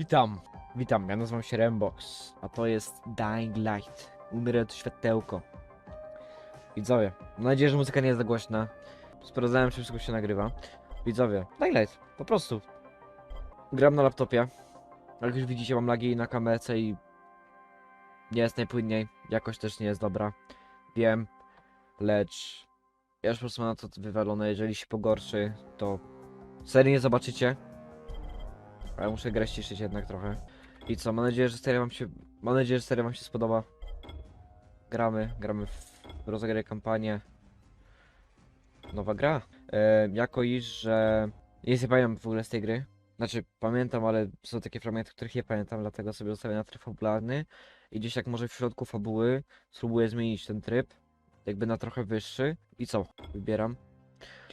Witam, witam, ja nazywam się Rembox, a to jest Dying Light, to światełko. Widzowie, mam nadzieję, że muzyka nie jest za głośna. Sprawdzałem, czy wszystko się nagrywa. Widzowie, Dying Light, po prostu. Gram na laptopie. Jak już widzicie, mam lagi na kamerce i nie jest najpłynniej. Jakość też nie jest dobra. Wiem, lecz ja już po prostu mam na to wywalone. Jeżeli się pogorszy, to serii nie zobaczycie. Ale muszę grać ciszyć jednak trochę. I co, mam nadzieję, że seria wam się... Mam nadzieję, że seria wam się spodoba. Gramy, gramy w kampanię. Nowa gra. E, jako iż, że... Jest nie pamiętam w ogóle z tej gry. Znaczy, pamiętam, ale są takie fragmenty, których nie pamiętam, dlatego sobie zostawię na tryb fabularny. I gdzieś tak może w środku fabuły spróbuję zmienić ten tryb. Jakby na trochę wyższy. I co? Wybieram.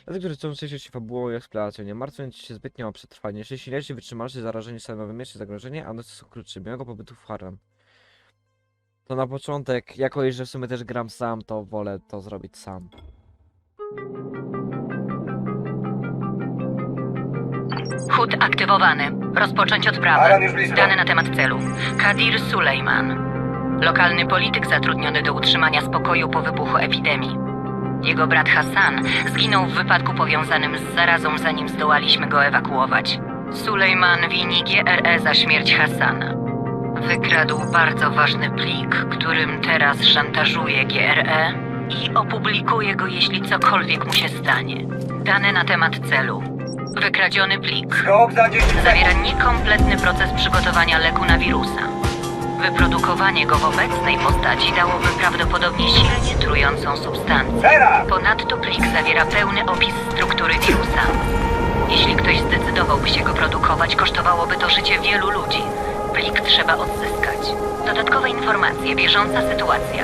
Dlatego, którzy chcą cieszyć się fabułą i eksploracją, nie martwiąc się zbytnio o przetrwanie. Jeśli silniejsi wytrzymalszy zarażeni stanowymi czy zagrożenie, a nocy są krótsze. Miłego pobytu w Harran. To na początek, jako iż że w sumie też gram sam, to wolę to zrobić sam. Hut aktywowany. Rozpocząć odprawę. Alan już blisko. Dane na temat celu. Kadir Sulejman. Lokalny polityk zatrudniony do utrzymania spokoju po wybuchu epidemii. Jego brat Hassan zginął w wypadku powiązanym z zarazą, zanim zdołaliśmy go ewakuować. Sulejman wini GRE za śmierć Hassana. Wykradł bardzo ważny plik, którym teraz szantażuje GRE i opublikuje go, jeśli cokolwiek mu się stanie. Dane na temat celu. Wykradziony plik Skok za 10 zawiera niekompletny proces przygotowania leku na wirusa. Wyprodukowanie go w obecnej postaci dałoby prawdopodobnie silnie trującą substancję. Ponadto plik zawiera pełny opis struktury wirusa. Jeśli ktoś zdecydowałby się go produkować, kosztowałoby to życie wielu ludzi. Plik trzeba odzyskać. Dodatkowe informacje, bieżąca sytuacja.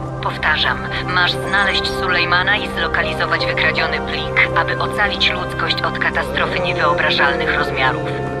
Powtarzam, masz znaleźć Sulejmana i zlokalizować wykradziony plik, aby ocalić ludzkość od katastrofy niewyobrażalnych rozmiarów.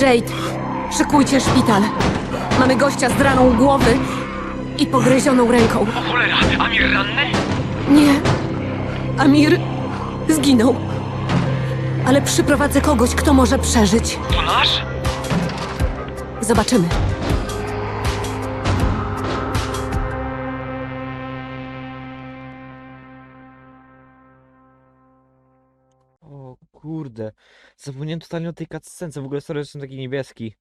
Jade. Szykujcie szpital. Mamy gościa z raną głowy i pogryzioną ręką. O cholera, Amir ranny? Nie. Amir zginął. Ale przyprowadzę kogoś, kto może przeżyć. To nasz? Zobaczymy. Kurde. Zapomniałem totalnie o tej cutscence. W ogóle sorry, że jestem taki niebieski.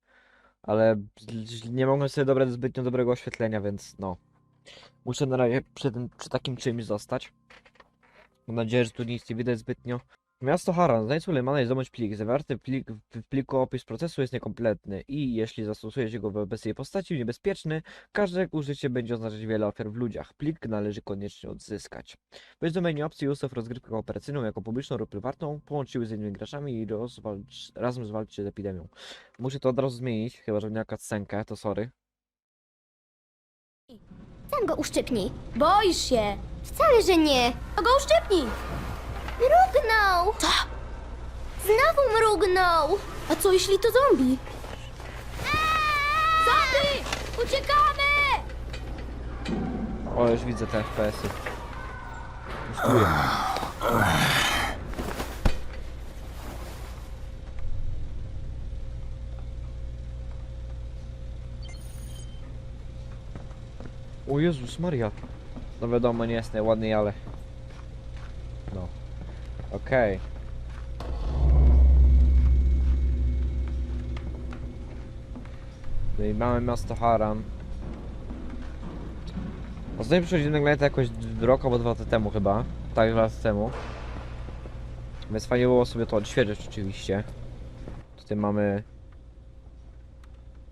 Ale nie mogłem sobie dobrać zbytnio dobrego oświetlenia, więc no. Muszę na razie przy, tym, przy takim czymś zostać. Mam nadzieję, że tu nic nie widać zbytnio. Miasto Haran. Znajdź Sulemana i zdobądź plik. Zawarty plik, w pliku opis procesu jest niekompletny i jeśli zastosuje się go wobec jej postaci niebezpieczny, każde użycie będzie oznaczać wiele ofiar w ludziach. Plik należy koniecznie odzyskać. Wejdź do menu opcji ustaw rozgrywkę operacyjną jako publiczną lub prywatną, połącz siły z innymi graczami i rozwalcz, razem zwalczcie z epidemią. Muszę to od razu zmienić, chyba że miała cutscenkę, to sorry. Sam go uszczypnij. Boisz się. Wcale, że nie. To go uszczypnij. Mrugnął. Co? Znowu mrugnął. A co jeśli to zombie? Zombie! Uciekamy! O, już widzę te FPS-y. Już czuję. O Jezus Maria. No wiadomo, nie jest najładniej, ale... No. Okej. No i mamy miasto Haran. Ostatnio przychodziłem na Glenta jakoś rok albo dwa lata temu chyba. Tak, dwa lata temu. Więc fajnie było sobie to odświeżyć oczywiście. Tutaj mamy...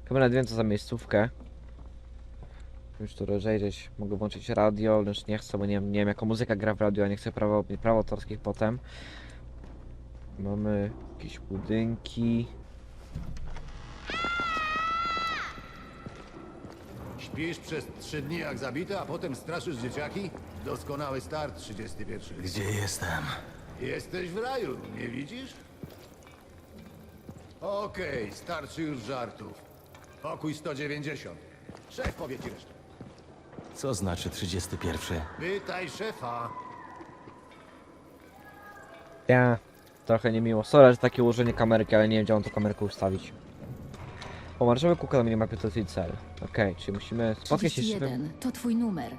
Chyba nawet wiem za miejscówkę. Już tu rozejrzeć. Mogę włączyć radio, lecz nie chcę, bo nie, wiem- nie wiem jaka muzyka gra w radio, a nie chcę prawa, praw autorskich potem. Mamy jakieś budynki. Śpisz przez trzy dni jak zabity, a potem straszysz dzieciaki? Doskonały start, 31. Gdzie jestem? Jesteś w raju, nie widzisz? Okej, starczy już żartów. Pokój 190. Szef powie ci resztę. Co znaczy 31? Pytaj szefa. Ja, trochę niemiło. Sorry, że takie ułożenie kamerki, ale nie wiem gdzie mam tą kamerkę ustawić. Pomarańczowy kółko na minimapie to jest cel. Okej, czyli musimy spotkać się z szefem. 31 to twój numer.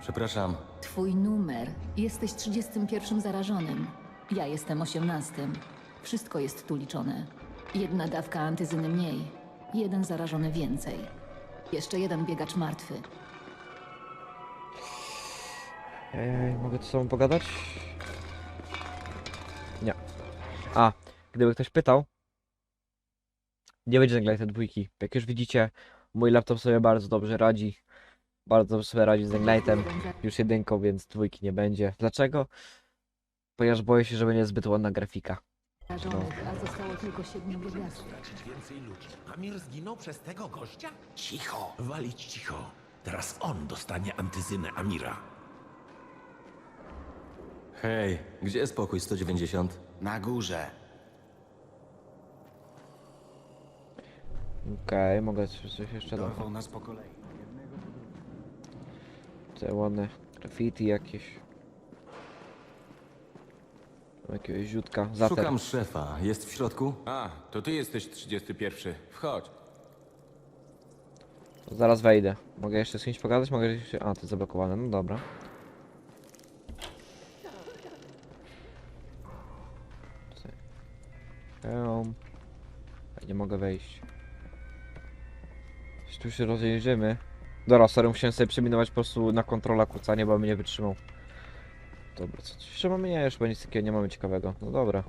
Przepraszam. Twój numer. Jesteś 31 zarażonym. Ja jestem 18. Wszystko jest tu liczone. Jedna dawka antyzyny mniej. Jeden zarażony więcej. Jeszcze jeden biegacz martwy. Ej, mogę z sobą pogadać? Nie. A, gdyby ktoś pytał, nie będzie Zenglighted dwójki. Jak już widzicie, mój laptop sobie bardzo dobrze radzi. Bardzo dobrze sobie radzi z Zenglightem. Już jedynką, więc dwójki nie będzie. Dlaczego? Ponieważ boję się, że będzie zbyt ładna grafika. Zarażonych, a zostało tylko siedmiu biegaczy. więcej ludzi. Amir zginął przez tego gościa? Cicho! Walić cicho. Teraz on dostanie antyzynę Amira. Hej, gdzie jest pokój 190? Na górze. Okej, mogę coś coś jeszcze dać. Dorwał nas po kolei. Te ładne graffiti jakieś. Jakiegoś ziutka. Zater. Szukam szefa. Jest w środku? A, to ty jesteś 31. Wchodź. Zaraz wejdę. Mogę jeszcze z kimś pogadać? Mogę jeszcze... A, to jest zablokowane. No dobra. Nie mogę wejść. Tu się rozejrzymy. Dobra, sorry, musiałem sobie przeminować po prostu na kontrola kłócanie, bo bym nie wytrzymał. Dobra, co jeszcze mamy? Nie, już chyba nic takiego nie mamy ciekawego. No dobra.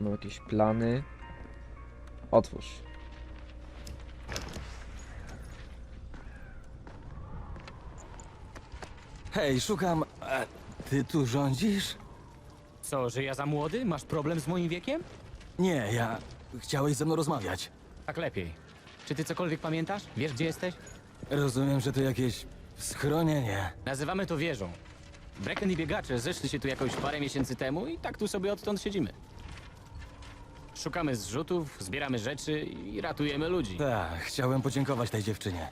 Mam jakieś plany. Otwórz. Hej, szukam... A ty tu rządzisz? Co, że ja za młody? Masz problem z moim wiekiem? Nie, ja... Chciałeś ze mną rozmawiać. Tak lepiej. Czy ty cokolwiek pamiętasz? Wiesz, gdzie jesteś? Rozumiem, że to jakieś... schronienie. Nazywamy to wieżą. Brecken i biegacze zeszli się tu jakoś parę miesięcy temu i tak tu sobie odtąd siedzimy. Szukamy zrzutów, zbieramy rzeczy i ratujemy ludzi. Tak, chciałem podziękować tej dziewczynie.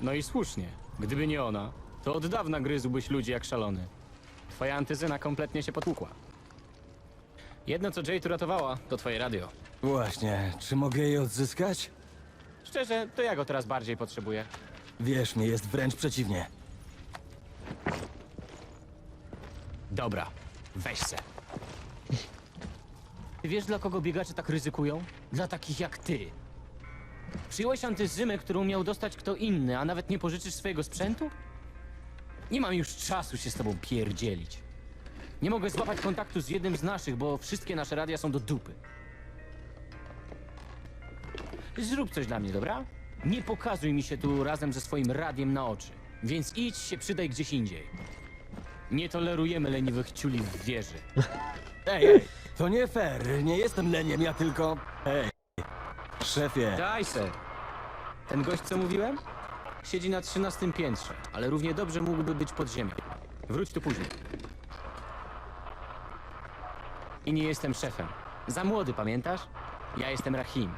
No i słusznie. Gdyby nie ona, to od dawna gryzłbyś ludzi jak szalony. Twoja antyzyna kompletnie się potłukła. Jedno, co Jade uratowała, to twoje radio. Właśnie, czy mogę jej odzyskać? Szczerze, to ja go teraz bardziej potrzebuję. Wierz mi, jest wręcz przeciwnie. Dobra, weź se. Ty wiesz, dla kogo biegacze tak ryzykują? Dla takich jak ty. Przyjąłeś antyzymę, którą miał dostać kto inny, a nawet nie pożyczysz swojego sprzętu? Nie mam już czasu się z tobą pierdzielić. Nie mogę złapać kontaktu z jednym z naszych, bo wszystkie nasze radia są do dupy. Zrób coś dla mnie, dobra? Nie pokazuj mi się tu razem ze swoim radiem na oczy. Więc idź się przydaj gdzieś indziej. Nie tolerujemy leniwych ciuli w wieży. Ej, ej, to nie fair. Nie jestem leniem, ja tylko... Ej, szefie. Daj se. Ten gość, co mówiłem? Siedzi na trzynastym piętrze, ale równie dobrze mógłby być pod ziemią. Wróć tu później. I nie jestem szefem. Za młody, pamiętasz? Ja jestem Rahim.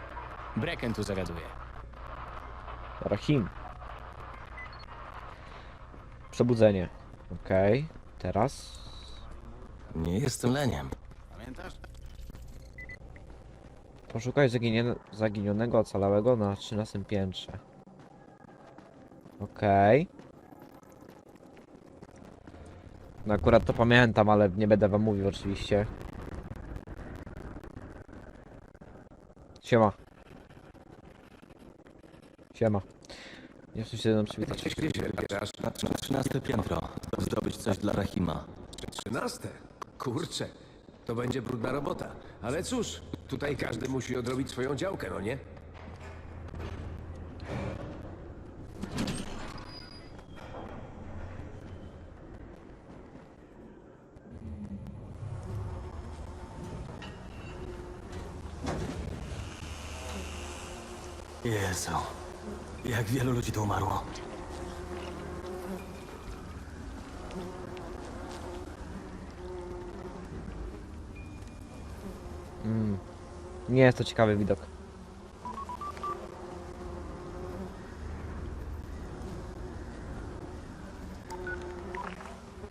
Brecken tu zawiaduje. Rahim. Przebudzenie. Okej. Teraz. Nie jestem leniem. Pamiętasz? Poszukaj zaginie... zaginionego ocalałego na 13 piętrze. Okej. No akurat to pamiętam, ale nie będę wam mówił oczywiście. Siema. Siema. Nie chcę się mną przywitać. Gdzie się wybierasz? Na 13 piętro. Zdobyć coś dla Rahima. Trzynaste. Kurczę, to będzie brudna robota. Ale cóż, tutaj każdy musi odrobić swoją działkę, no nie? Jezu. Jak wielu ludzi tu umarło. Nie jest to ciekawy widok.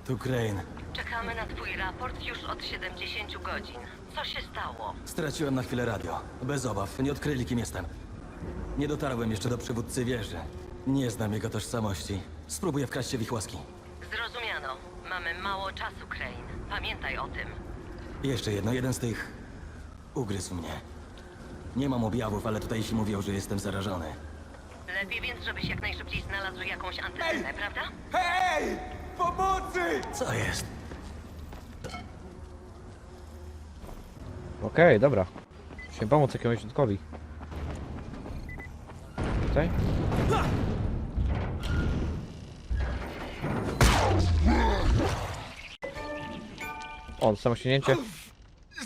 Tu Crane. Czekamy na twój raport już od 70 godzin. Co się stało? Straciłem na chwilę radio. Bez obaw, nie odkryli kim jestem. Nie dotarłem jeszcze do przywódcy wieży. Nie znam jego tożsamości. Spróbuję wkraść się w ich łaski. Zrozumiano. Mamy mało czasu, Crane. Pamiętaj o tym. Jeszcze jedno, jeden z tych ugryzł mnie. Nie mam objawów, ale tutaj się mówią, że jestem zarażony. Lepiej więc, żebyś jak najszybciej znalazł jakąś antynę, prawda? Hej! Pomocy! Co jest? Okej, dobra. Musimy pomóc jakiemuś środkowi. Tutaj? O, samo osiągnięcie.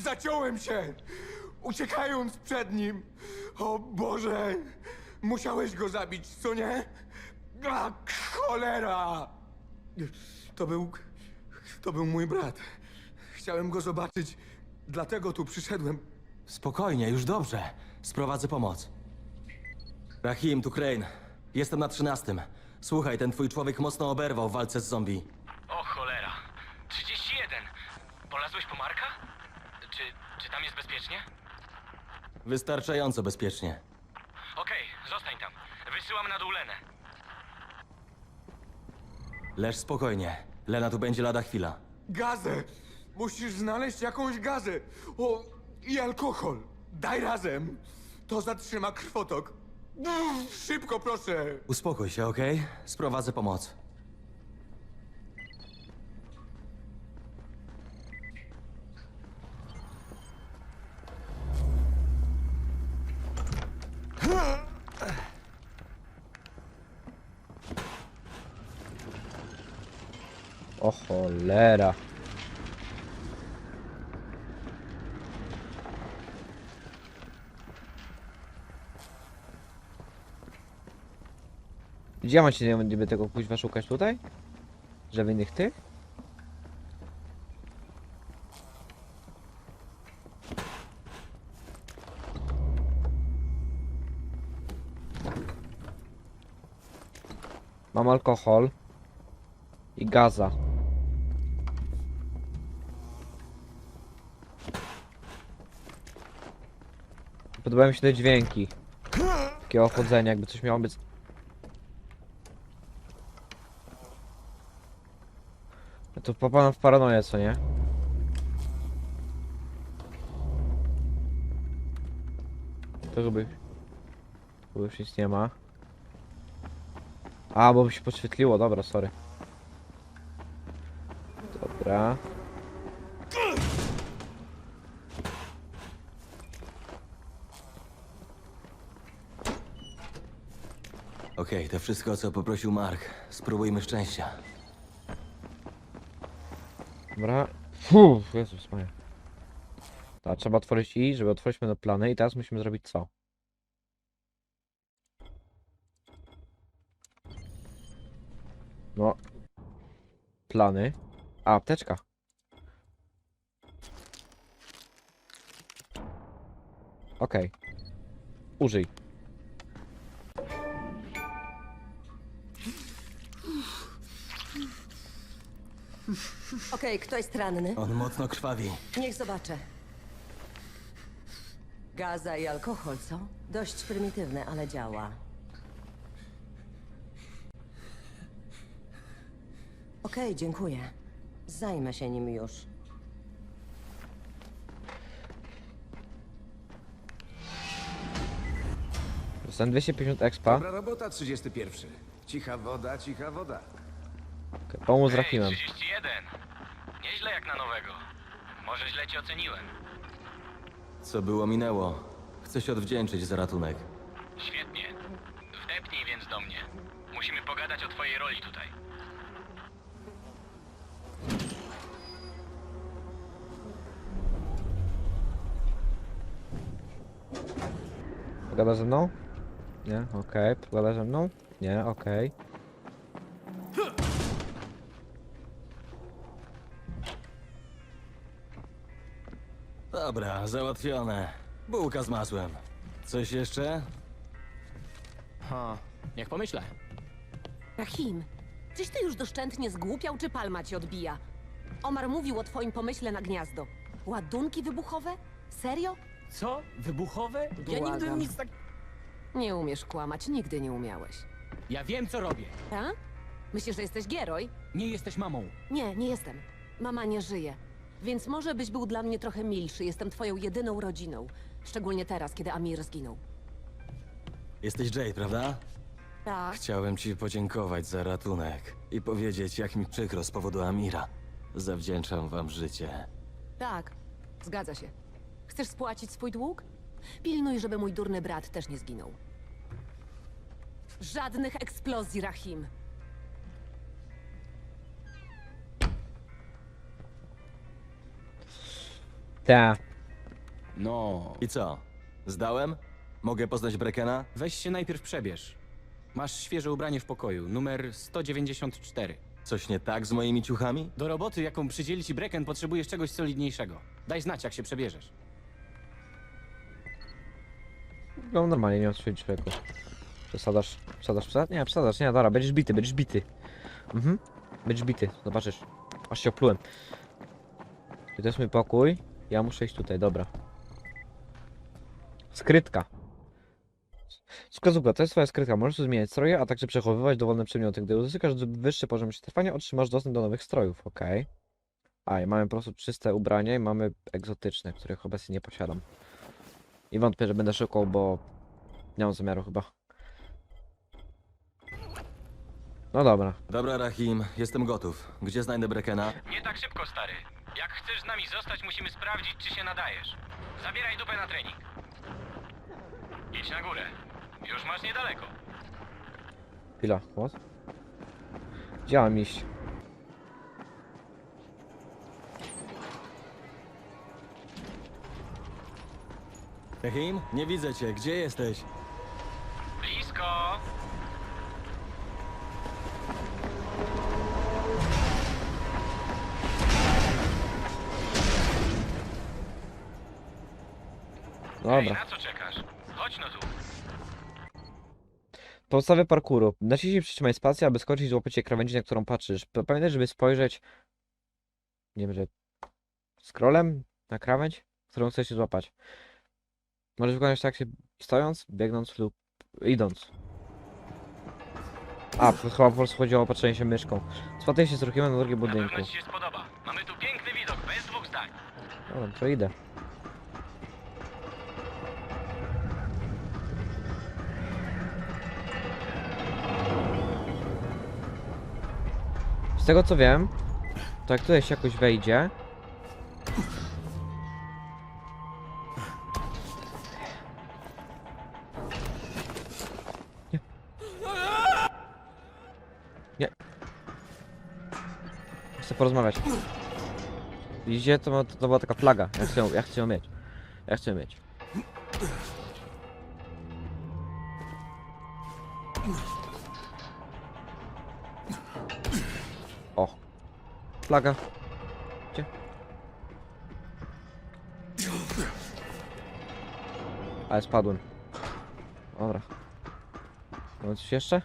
Zaciąłem się! Uciekając przed nim! O Boże! Musiałeś go zabić, co nie? A, cholera! To był... To był mój brat. Chciałem go zobaczyć, dlatego tu przyszedłem. Spokojnie, już dobrze. Sprowadzę pomoc. Rahim, tu Crane. Jestem na trzynastym. Słuchaj, ten twój człowiek mocno oberwał w walce z zombie. O cholera. 31. Polazłeś po Marka? Czy, czy tam jest bezpiecznie? Wystarczająco bezpiecznie. Okej, zostań tam. Wysyłam na dół Lenę. Leż spokojnie. Lena tu będzie lada chwila. Gazę! Musisz znaleźć jakąś gazę! O, i alkohol! Daj razem! To zatrzyma krwotok. Uff, Szybko, proszę! Uspokój się, okej? Sprowadzę pomoc. O cholera. Gdzie macie niby tego kuźwa szukać tutaj? Że w innych tych? Mam alkohol i gaza. Podobają mi się te dźwięki. Szybkiego chodzenia, jakby coś miało być. To popadam w paranoję, co nie? To chyba... Tu już nic nie ma. A, bo mi się podświetliło, dobra, sorry. Dobra. Okej, to wszystko, o co poprosił Mark. Spróbujmy szczęścia. Dobra. Fuh, Jezus Maria. Tak, trzeba otworzyć i, żeby otworzyć na plany i teraz musimy zrobić co? No. Plany. A, apteczka. Okej. Użyj. Okej, kto jest ranny? On mocno krwawi. Niech zobaczę. Gaza i alkohol, co? Dość prymitywne, ale działa. Okej, dziękuję. Zajmę się nim już. Dostałem 250 expa. Dobra robota, 31. Cicha woda, cicha woda. Okej, Pomóc z Rahimem. 31. Nieźle jak na nowego. Może źle cię oceniłem. Co było, minęło. Chcę się odwdzięczyć za ratunek. Świetnie. Wdepnij więc do mnie. Musimy pogadać o twojej roli tutaj. Pogada ze mną? Nie, okej. Pogada ze mną? Nie, okej. Dobra, załatwione. Bułka z masłem. Coś jeszcze? Ha, niech pomyślę. Rahim, czyś ty już doszczętnie zgłupiał, czy palma ci odbija? Omar mówił o twoim pomyśle na gniazdo. Ładunki wybuchowe? Serio? Co? Wybuchowe? Ja nigdy Błagam. nic tak... Nie umiesz kłamać, nigdy nie umiałeś. Ja wiem, co robię. A? Myślisz, że jesteś Geroj? Nie jesteś mamą. Nie, nie jestem. Mama nie żyje. Więc może byś był dla mnie trochę milszy. Jestem twoją jedyną rodziną. Szczególnie teraz, kiedy Amir zginął. Jesteś Jade, prawda? Tak. Chciałem ci podziękować za ratunek i powiedzieć, jak mi przykro z powodu Amira. Zawdzięczam wam życie. Tak, zgadza się. Chcesz spłacić swój dług? Pilnuj, żeby mój durny brat też nie zginął. Żadnych eksplozji, Rahim. Ta. No. I co? Zdałem? Mogę poznać Brekena? Weź się najpierw przebierz. Masz świeże ubranie w pokoju, numer 194. Coś nie tak z moimi ciuchami? Do roboty, jaką przydzieli ci Brecken, potrzebujesz czegoś solidniejszego. Daj znać, jak się przebierzesz. No normalnie nie odstrzelić człowieku. Przesadasz, przesadasz, przesadasz? Nie, przesadasz, nie, dobra, będziesz bity, będziesz bity. Mhm. Będziesz bity, zobaczysz. Aż się oplułem. I to jest mój pokój. Ja muszę iść tutaj, dobra. Skrytka. Wskazówka, to jest twoja skrytka. Możesz tu zmieniać stroje, a także przechowywać dowolne przedmioty. Gdy uzyskasz wyższy poziom przetrwania, otrzymasz dostęp do nowych strojów, ok. A, i mamy po prostu czyste ubranie i mamy egzotyczne, których obecnie nie posiadam. I wątpię, że będę szukał, bo nie mam zamiaru chyba. No dobra. Dobra, Rahim, jestem gotów. Gdzie znajdę Brekena? Nie tak szybko, stary. Jak chcesz z nami zostać, musimy sprawdzić, czy się nadajesz. Zabieraj dupę na trening. Idź na górę. Już masz niedaleko. Chwila, what? Gdzie mam iść? Rahim? Nie widzę cię. Gdzie jesteś? Ej, Dobra. na co czekasz? Chodź no tu. Podstawy parkouru. Naciśnij przytrzymaj spację, aby skoczyć i złapać się krawędzi, na którą patrzysz. Pamiętaj, żeby spojrzeć... Nie wiem, że... Scrollem na krawędź, którą chcesz się złapać. Możesz wykonać tak się stojąc, biegnąc lub idąc. A, chyba po prostu chodziło o patrzenie się myszką. Spataj się z ruchiem na drugim budynku. się spodoba. Mamy tu piękny widok, bez dwóch zdań. Dobra, to idę. Z tego co wiem, to jak tutaj się jakoś wejdzie... Nie. Nie. Chcę porozmawiać. Widzicie, to, to, była taka flaga. Ja chcę, ja chcę ją mieć. Ja chcę ją mieć. Flaga. Gdzie? Ale spadłem. Dobra. Mamy coś jeszcze?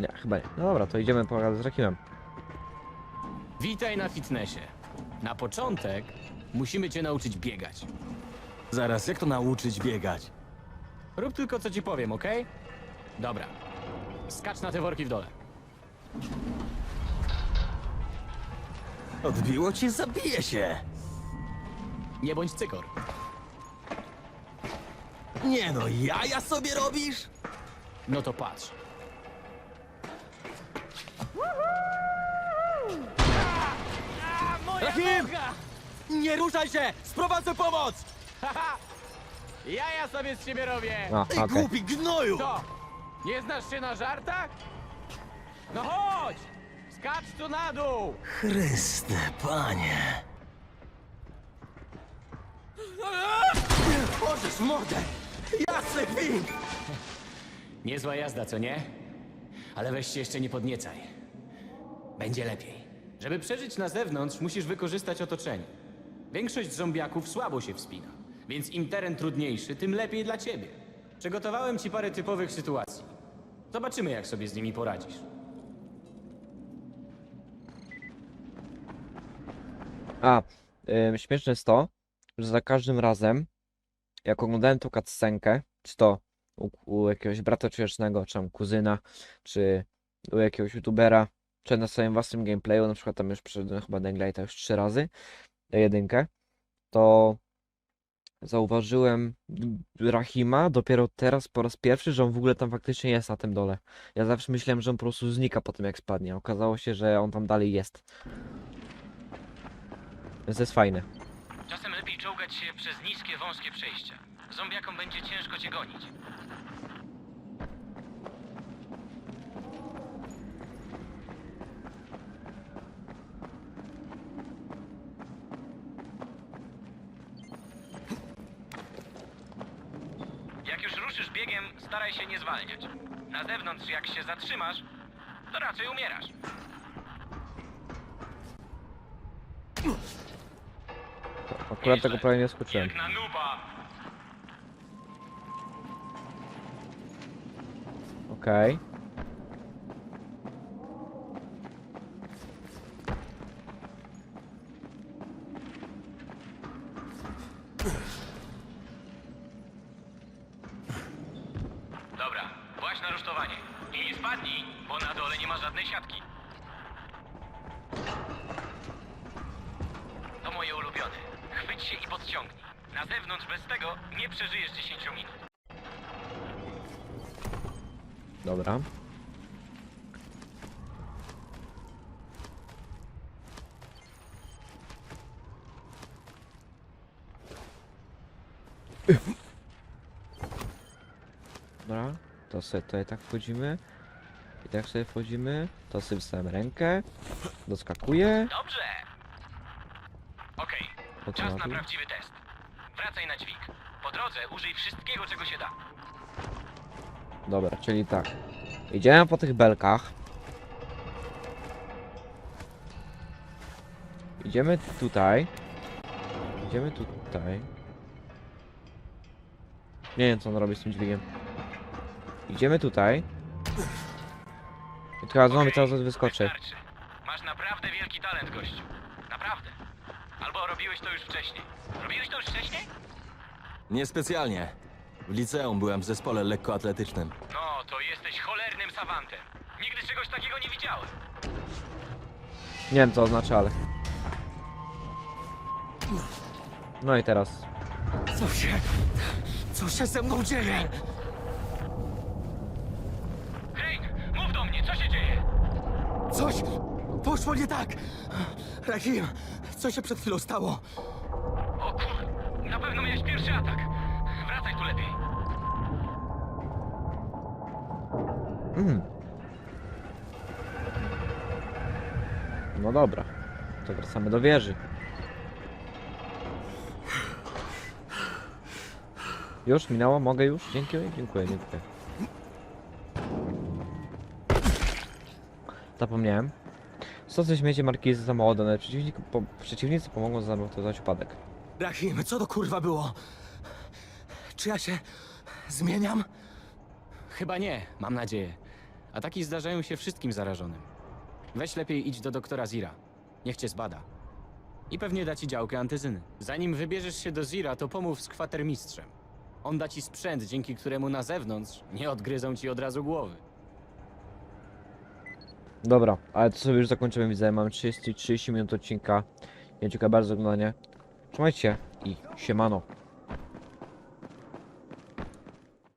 Nie, chyba nie. No dobra, to idziemy pogadać z Rakimem. Witaj na fitnessie. Na początek musimy cię nauczyć biegać. Zaraz, jak to nauczyć biegać? Rób tylko co ci powiem, okej? Dobra. Skacz na te worki w dole. Odbiło cię, zabiję się! Nie bądź cykor. Nie no, jaja sobie robisz? No to patrz. Rahim! Nie ruszaj się! Sprowadzę pomoc! Ja ja sobie z ciebie robię! Ty okej. głupi gnoju! Co? Nie znasz się na żartach? No chodź! Skacz tu na dół! Chryste, panie! Możesz mordę! Jasny gwint! Niezła jazda, co nie? Ale weź się jeszcze nie podniecaj. Będzie lepiej. Żeby przeżyć na zewnątrz, musisz wykorzystać otoczenie. Większość zombiaków słabo się wspina, więc im teren trudniejszy, tym lepiej dla ciebie. Przygotowałem ci parę typowych sytuacji. Zobaczymy, jak sobie z nimi poradzisz. A, ym, śmieszne jest to, że za każdym razem, jak oglądałem tą cutscenkę, czy to u, u jakiegoś brata czyjecznego, czy tam kuzyna, czy u jakiegoś youtubera, czy na swoim własnym gameplayu, na przykład tam już przeszedłem chyba Danglighta już trzy razy, na jedynkę, to zauważyłem Rahima dopiero teraz po raz pierwszy, że on w ogóle tam faktycznie jest na tym dole. Ja zawsze myślałem, że on po prostu znika po tym jak spadnie. Okazało się, że on tam dalej jest. Więc to jest fajne. Czasem lepiej czołgać się przez niskie, wąskie przejścia. Zombiakom będzie ciężko cię gonić. Jak już ruszysz biegiem, staraj się nie zwalniać. Na zewnątrz, jak się zatrzymasz, to raczej umierasz. Akurat tego prawie nie skoczyłem. Jak na nuba! Okej. Dobra, właśnie na rusztowanie. I nie spadnij, bo na dole nie ma żadnej siatki. To moje ulubione. Chwyć się i podciągnij. Na zewnątrz bez tego nie przeżyjesz 10 minut. Dobra. Dobra, to sobie tutaj tak wchodzimy. I tak sobie wchodzimy. To sobie wstałem rękę. Doskakuję. Dobrze! Okej, czas na prawdziwy test. Dobra, czyli tak. Idziemy po tych belkach. Idziemy tutaj. Idziemy tutaj. Nie wiem co on robi z tym dźwigiem. Idziemy tutaj. I chyba znowu mi cały czas wyskoczy. Wystarczy. Masz naprawdę wielki talent, gościu. Naprawdę. Albo robiłeś to już wcześniej. Robiłeś to już wcześniej? Niespecjalnie. W liceum byłem w zespole lekkoatletycznym. No, to jesteś cholernym savantem. Nigdy czegoś takiego nie widziałem. Nie wiem co oznacza, ale... No i teraz. Co się... Co się ze mną dzieje? Crane, mów do mnie, co się dzieje? Coś poszło nie tak. Rahim, co się przed chwilą stało? O kur... Na pewno miałeś pierwszy atak. Wracaj tu lepiej. Mm. No dobra. To wracamy do wieży. Już minęło? Mogę już? Dziękuję, dziękuję, dziękuję. Zapomniałem. Stosy śmiecie markizy samochodem, przeciwnik, po, przeciwnicy pomogą zamortyzować upadek. Rahim, co to kurwa było? Czy ja się zmieniam? Chyba nie, mam nadzieję. Ataki zdarzają się wszystkim zarażonym. Weź lepiej idź do doktora Zira. Niech cię zbada. I pewnie da ci działkę antyzyny. Zanim wybierzesz się do Zira, to pomów z kwatermistrzem. On da ci sprzęt, dzięki któremu na zewnątrz nie odgryzą ci od razu głowy. Dobra, ale to sobie już zakończymy, widzę, mamy 30, 30 minut odcinka. Dziękuję bardzo za oglądanie. Trzymajcie się i siemano.